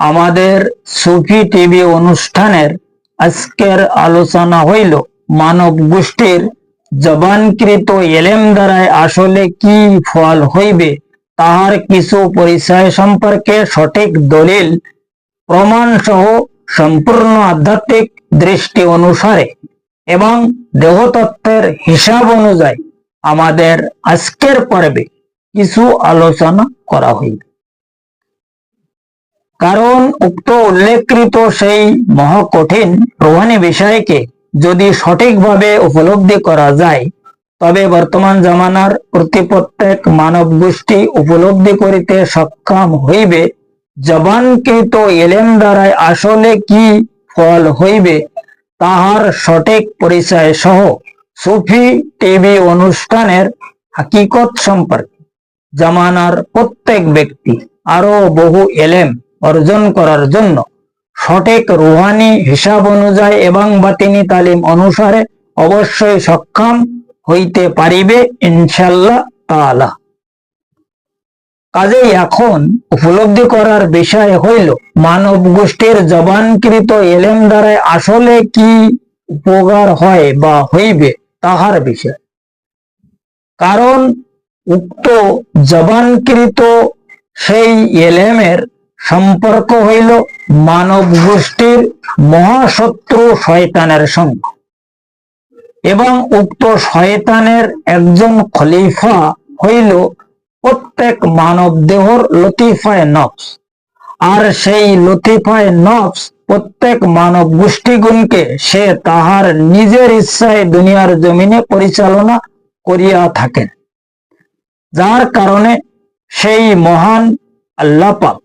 আমাদের সুফি টিভি অনুষ্ঠানের আজকের আলোচনা হইল মানব গোষ্ঠীর জবানকৃত এলেম দ্বারায় আসলে কি ফল হইবে, তাহার কিছু পরিচয় সম্পর্কে সঠিক দলিল প্রমাণ সহ সম্পূর্ণ আধ্যাত্মিক দৃষ্টি অনুসারে এবং দেহতত্ত্বের হিসাব অনুযায়ী আমাদের আজকের পর্বে কিছু আলোচনা করা হইবে। কারণ উক্ত উল্লেখকৃত সেই মহাকঠিন রোহানি বিষয়কে যদি সঠিকভাবে উপলব্ধি করা যায়, তবে বর্তমান জামানার প্রতি প্রত্যেক মানব গোষ্ঠী উপলব্ধি করিতে সক্ষম হইবে। জবানকৃত এলেম দ্বারায় আসলে কি ফল হইবে, তাহার সঠিক পরিচয় সহ সুফি টিভি অনুষ্ঠানের হাকিকত সম্পর্কে। জামানার প্রত্যেক ব্যক্তি আরও বহু এলেম অর্জন করার জন্য। সঠিক রুহানি হিসাব অনুযায়ী এবং বাতিনি তালিম অনুসারে অবশ্যই সক্ষম হইতে পারিবে ইনশাল্লাহ তাআলা। কাজেই এখন উপলব্ধি করার বিষয় হইল, মানব গোষ্ঠীর জবানকৃত এলেম দ্বারায় আসলে কি উপকার হয় বা হইবে তাহার বিষয়। কারণ উক্ত জবানকৃত সেই এলেমের সম্পর্ক হইল মানব গোষ্ঠীর মহাশত্রু শয়তানের সঙ্গে। এবং উক্ত শয়তানের একজন খলিফা হইল প্রত্যেক মানব দেহর লতিফায় নফস। আর সেই লতিফায় নফস প্রত্যেক মানব গোষ্ঠীগুণকে সে তাহার নিজের ইচ্ছায় দুনিয়ার জমিনে পরিচালনা করিয়া থাকেন। যার কারণে সেই মহান আল্লাহ পাক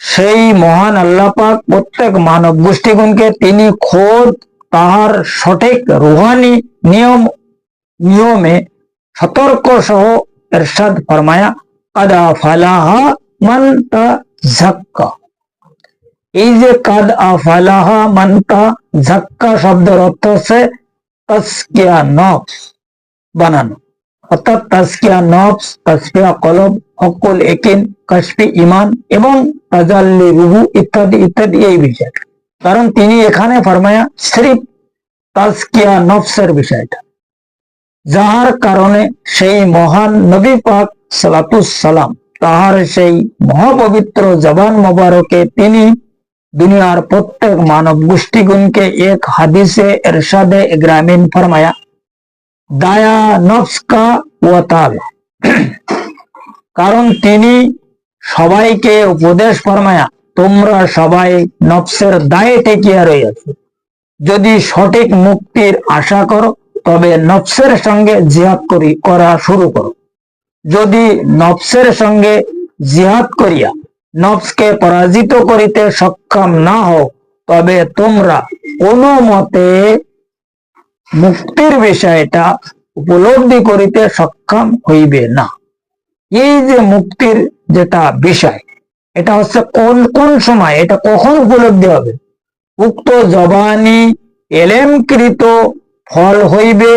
সেই মহান আল্লাপাক প্রত্যেক মানব গোষ্ঠীগুণকে তিনি খোদ তাহার সঠিক রুহানি নিয়ম, নিয়মে সতর্ক সহ এরশাদ ফরমায়া, কাদা ফালাহা মানতা ঝাক্কা এই যে কাদ আফালাহা মান্তা ঝাক্কা শব্দের অর্থ হচ্ছে তস্কিয়া নফস বানানো। অর্থাৎ তাস্কিয়া নফস তাসফিয়া কলব হকুল একিন, কাশফি ইমান এবং তাজাল্লি রুহু ইত্যাদি ইত্যাদি এই বিষয় কারণ তিনি এখানে ফরমায়া সিরিফ তাজকিয়া নফসের বিষয়টা যাহার কারণে সেই মহান নবী পাক সালাতুস সালাম তাহার সেই মহাপবিত্র জবান মোবারকে তিনি দুনিয়ার প্রত্যেক মানব গোষ্ঠীগুণকে এক হাদিসে এরশাদে গ্রামীণ ফরমায়া দায়া নফসকা ওয়াতাল কারণ তিনি সবাইকে উপদেশ ফরমায়া, তোমরা সবাই নফসের দায়ে টেকিয়া রইয়াছ। যদি সঠিক মুক্তির আশা করো, তবে নফসের সঙ্গে জিহাদ করি, করা শুরু করো। যদি নফসের সঙ্গে জিহাদ করিয়া নফসকে পরাজিত করিতে সক্ষম না হও, তবে তোমরা কোনো মতে মুক্তির বিষয়টা উপলব্ধি করিতে সক্ষম হইবে না। এই যে মুক্তির যেটা বিষয়, এটা হচ্ছে কোন কোন সময়, এটা কখন উপলব্ধি হবে? উক্ত জবানি এলেমকৃত ফল হইবে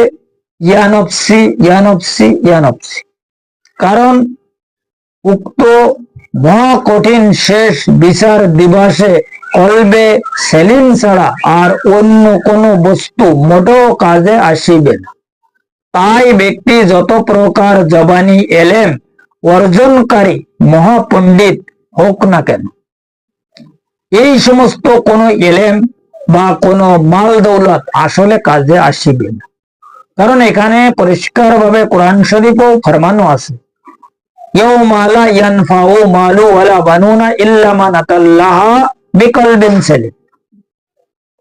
ইয়ানপসি ইয়ানপসি ইয়ানপসি। কারণ উক্ত মহা কঠিন শেষ বিচার দিবসে কলবে সেলিম ছাড়া আর অন্য কোনো বস্তু মোটেও কাজে আসিবে না। তাই ব্যক্তি যত প্রকার জবানি, এলেম অর্জনকারী মহাপণ্ডিত হোক না কেন, এই সমস্ত কোনো এলেম বা কোনো মাল দৌলত আসলে কাজে আসিবে না। কারণ এখানে পরিষ্কার ভাবে কোরআন শরীফও ফরমানো আছে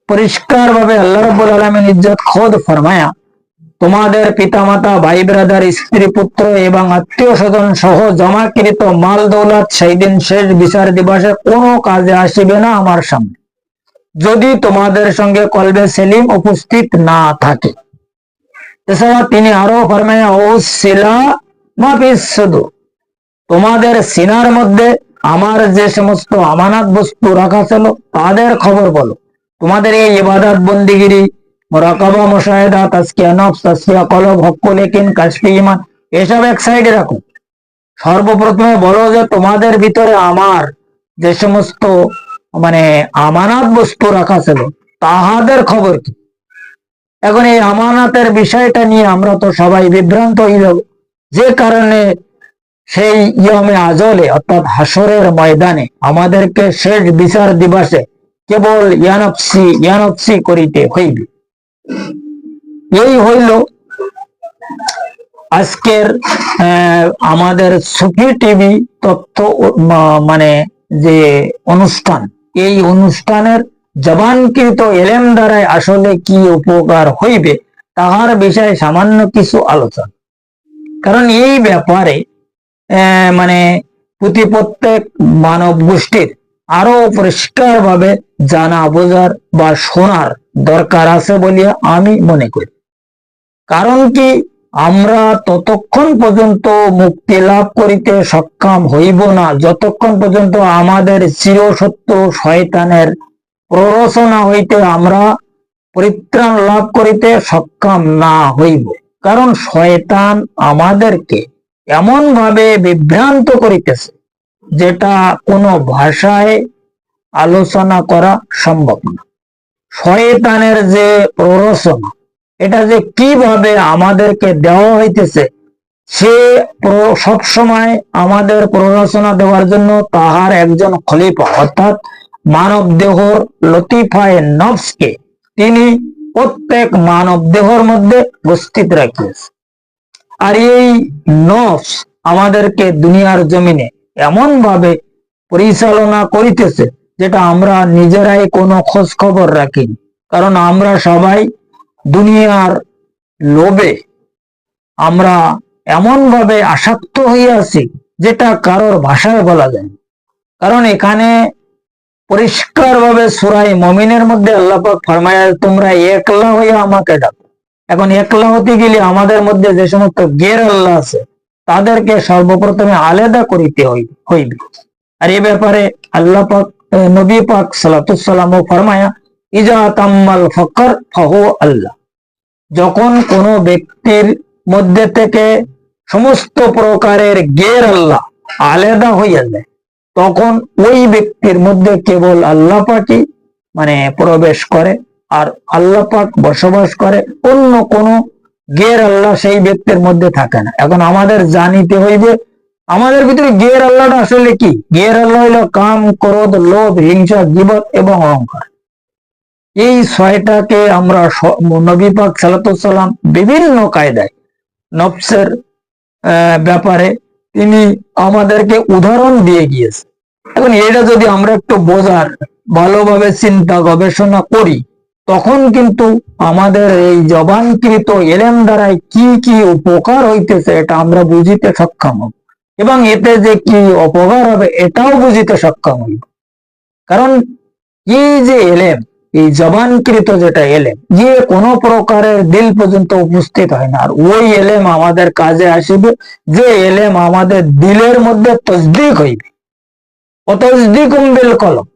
পরিষ্কার ভাবে আল্লাহ রাব্বুল আলামিন ইজ্জত খোদ ফরমায়া তোমাদের পিতামাতা, ভাই ব্রাদার, স্ত্রী, পুত্র এবং আত্মীয় স্বজন সহ জমাকৃত মাল দৌলত সেই দিন শেষ বিচার দিবসে কোনো কাজে আসিবে না আমার সামনে। যদি তোমাদের সঙ্গে কলবে সেলিম উপস্থিত না থাকে। এছাড়া তিনি আরও ফরমায়া, ও শিলা মাফিস শুধু তোমাদের সিনার মধ্যে আমার যে সমস্ত আমানাত বস্তু রাখা ছিল, তাদের খবর বলো। তোমাদের এই ইবাদত বন্দিগিরি মোরাকাবা, মুশাহেদা তাসকিয়া নফস তাসকিয়া কলব, হক্ক, লেকিন, কাশফি ইমান এসব এক সাইডে রাখো। সর্বপ্রথমে বলো যে তোমাদের ভিতরে আমার যে সমস্ত মানে আমানত বস্তু রাখা ছিল, তাহাদের খবর কি? এখন এই আমানাতের বিষয়টা নিয়ে আমরা তো সবাই বিভ্রান্ত হয়ে যাব যে কারণে সেই ইয়মে আজলে, অর্থাৎ হাসরের ময়দানে আমাদেরকে শেষ বিচার দিবসে কেবল ইয়ানপসি ইয়ানপসি করিতে হইবে। এই হইল আজকের আমাদের সুফি টিভি তথ্য মানে যে অনুষ্ঠান, এই অনুষ্ঠানের জবানকৃত এলেম দ্বারাই আসলে কি উপকার হইবে, তাহার বিষয়ে সামান্য কিছু আলোচনা। কারণ এই ব্যাপারে মানে প্রতি প্রত্যেক মানব গোষ্ঠীর আরও পরিষ্কার ভাবে জানা, বোঝার বা শোনার দরকার আছে বলিয়া আমি মনে করি। কারণ কি, আমরা ততক্ষণ পর্যন্ত মুক্তি লাভ করিতে সক্ষম হইব না, যতক্ষণ পর্যন্ত আমাদের চিরসত্য শয়তানের প্ররোচনা হইতে আমরা পরিত্রাণ লাভ করিতে সক্ষম না হইব। কারণ শয়তান আমাদেরকে এমন ভাবে বিভ্রান্ত করিতেছে, যেটা কোনো ভাষায় আলোচনা করা সম্ভব না। শয়তানের যে প্ররোচনা এটা যে কীভাবে আমাদেরকে দেওয়া হইতেছে, সে সব সময় আমাদের প্ররোচনা দেওয়ার জন্য তাহার একজন খলিফা, অর্থাৎ মানব দেহর লতিফায় নফসকে তিনি প্রত্যেক মানব দেহর মধ্যে উপস্থিত রাখিয়েছে। আর এই নফস আমাদেরকে দুনিয়ার জমিনে এমন ভাবে পরিচালনা করিতেছে যেটা আমরা নিজেরাই কোনো খোঁজ খবর রাখিনি কারণ আমরা সবাই দুনিয়ার লোভে আমরা এমন ভাবে আসক্ত আছি যেটা কারোর ভাষায় বলা যায় কারণ এখানে পরিষ্কার ভাবে সুরাই মমিনের মধ্যে আল্লাপাক ফরমায় তোমরা একলা হইয়া আমাকে ডাকো। এখন একলা হতে গেলে আমাদের মধ্যে যে সমস্ত গের আল্লাহ আছে তাদেরকে সর্বপ্রথমে আলাদা করিতে হইবে। আর এ ব্যাপারে আল্লাহ পাক আহ, নবী পাক সালাতুসাল্লাম ফরমায়া, ইজা তাম্মাল ফকর, ফাহু আল্লাহ। যখন কোনো ব্যক্তির মধ্যে থেকে সমস্ত প্রকারের গের আল্লাহ আলাদা হইয়া যায়, তখন ওই ব্যক্তির মধ্যে কেবল আল্লাহ পাকই মানে প্রবেশ করে, আর আল্লাহ পাক বসবাস করে, অন্য কোনো গের আল্লাহ সেই ব্যক্তির মধ্যে থাকে না। এখন আমাদের জানিতে হইবে আমাদের ভিতরে গের আল্লাহটা আসলে কি? গের আল্লাহ হইল কাম ক্রোধ লোভ হিংসা জীবত এবং অহংকার। এই ছয়টাকে আমরা নবী পাক সালাতাম বিভিন্ন কায়দায় নফসের আহ, ব্যাপারে তিনি আমাদেরকে উদাহরণ দিয়ে গিয়েছে এখন এটা যদি আমরা একটু বোঝার ভালোভাবে চিন্তা গবেষণা করি তখন কিন্তু আমাদের এই জবানকৃত এলেম দ্বারাই কি কি উপকার হইতেছে এটা আমরা বুঝিতে সক্ষম হব। এবং এতে যে কি অপকার হবে এটাও বুঝিতে সক্ষম হইব। কারণ এই যে এলেম, এই জবানকৃত যেটা এলেম, যে কোনো প্রকারের দিল পর্যন্ত উপস্থিত হয় না। আর ওই এলেম আমাদের কাজে আসিবে, যে এলেম আমাদের দিলের মধ্যে তসদিক হইবে। অতসদিক উম্বিল কলম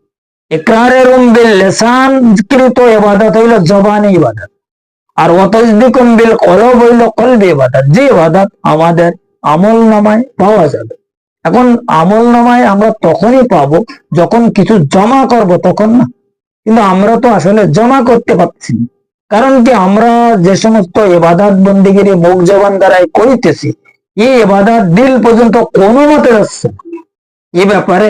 ইকরারের উম্বিল লেসান কৃত ইবাদত হইল জবানি ইবাদত। আর অতসদিক উম্বিল কলব হইল কলবে ইবাদত, যে ইবাদত আমাদের আমল নামায় পাওয়া যাবে। এখন আমল নামায় আমরা তখনই পাবো যখন কিছু জমা করব তখন না। কিন্তু আমরা তো আসলে জমা করতে পারছি না। কারণ কি আমরা যে সমস্ত এবাদাত বন্দিগিরি মুখ জবান দ্বারাই করিতেছি, এই এবাদাত দিল পর্যন্ত কোনো মতে যাচ্ছে এ ব্যাপারে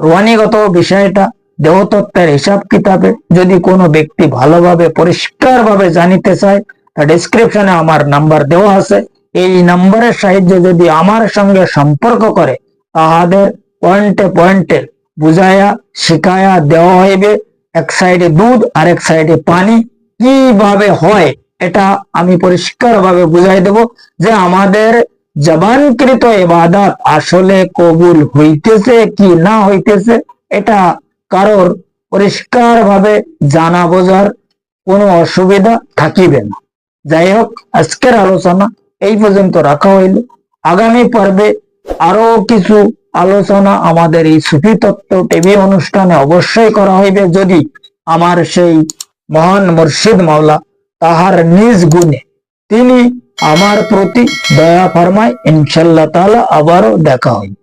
রোয়ানিগত বিষয়টা, দেহতত্ত্বের হিসাব কিতাবে যদি কোনো ব্যক্তি ভালোভাবে পরিষ্কার ভাবে জানিতে চায় তা ডিসক্রিপশনে আমার নাম্বার দেওয়া আছে। এই নাম্বারের সাহায্যে যদি আমার সঙ্গে সম্পর্ক করে, তাহাদের পয়েন্টে পয়েন্টে বুঝায়া, শিখায়া দেওয়া হইবে। এক সাইডে দুধ আর এক সাইডে পানি। কীভাবে হয় এটা আমি পরিষ্কার ভাবে বুঝাই দেব যে আমাদের জবানকৃত এবাদত আসলে কবুল হইতেছে কি না হইতেছে, এটা কারোর পরিষ্কার ভাবে জানা বোঝার কোনো অসুবিধা থাকিবে না। যাই হোক, আজকের আলোচনা এই পর্যন্ত রাখা হইল। আগামী পর্বে আরও কিছু আলোচনা আমাদের এই সুফি তত্ত্ব টিভি অনুষ্ঠানে অবশ্যই করা হইবে। যদি আমার সেই মহান মুর্শিদ মাওলা তাহার নিজ গুণে তিনি আমার প্রতি দয়া ফরমায় ইনশাল্লাহ তাআলা আবারও দেখা হইবে।